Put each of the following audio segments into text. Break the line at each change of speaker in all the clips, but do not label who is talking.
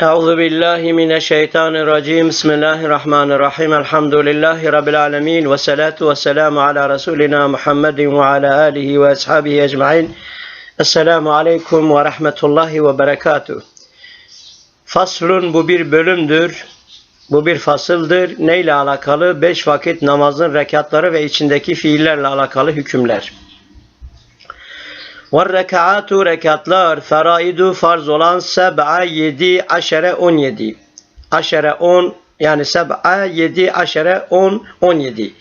Euzu billahi mineşşeytanirracim. Bismillahirrahmanirrahim. Elhamdülillahi rabbil alamin ve salatu vesselamu ala resulina Muhammedin ve ala alihi ve ashabihi ecmaîn. Esselamu aleyküm ve rahmetullahi ve berekatuh. Faslun bu bir bölümdür. Bu bir fasıldır. Neyle alakalı? Beş vakit namazın rekatları ve içindeki fiillerle alakalı hükümler. Ve rekatu rekatlar feraidu farz olan seb'a yedi aşere on yedi. Aşere on yani seb'a yedi aşere on on yedi.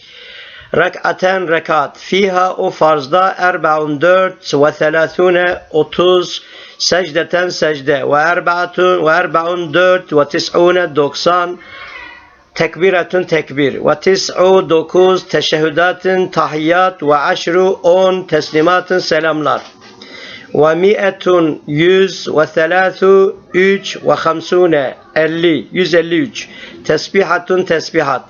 Rek'aten rekat. Fiha o farzda erbaun dört ve thelâthûne otuz secdeten secde ve erbaatun ve erbaun dört ve tis'ûne doksan tekbiretun tekbir. Ve tis'u dokuz teşehhüdatın tahiyyat ve aşru on teslimatın selamlar. Ve mi'etun yüz ve thelâthu üç ve hamsune elli yüz elli üç. Tesbihatun tesbihat.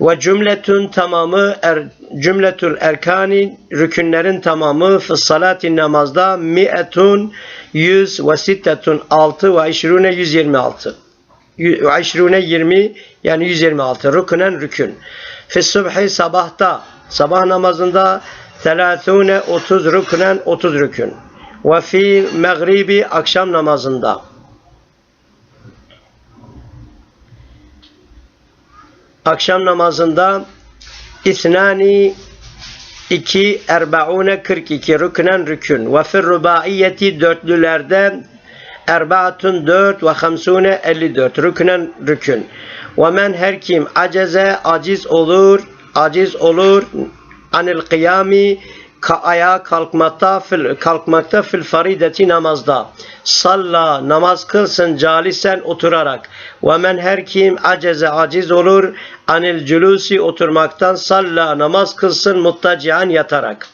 Ve cümletün tamamı er, cümletül erkani rükünlerin tamamı fı salati namazda mi'etun yüz ve sittetun altı ve işrune yüz yirmi altı işrune yirmi yani yüz yirmi altı. Rükünen rükün. Fi subhi sabahta sabah namazında telâthûne otuz rükünen otuz rükün. Ve fi mağribi akşam namazında. Akşam namazında İsnani 2 erbaune 42 rüknen rükün. Ve fir rubaiyeti dörtlülerde erbaatun 4 ve hamsune 54 rüknen rükün ve men her kim aceze aciz olur aciz olur anil kıyami ka ayağa kalkmakta fil, kalkmakta fil farideti namazda. Salla namaz kılsın calisen oturarak. Ve men her kim aceze aciz olur anil culusi oturmaktan salla namaz kılsın muttacian yatarak.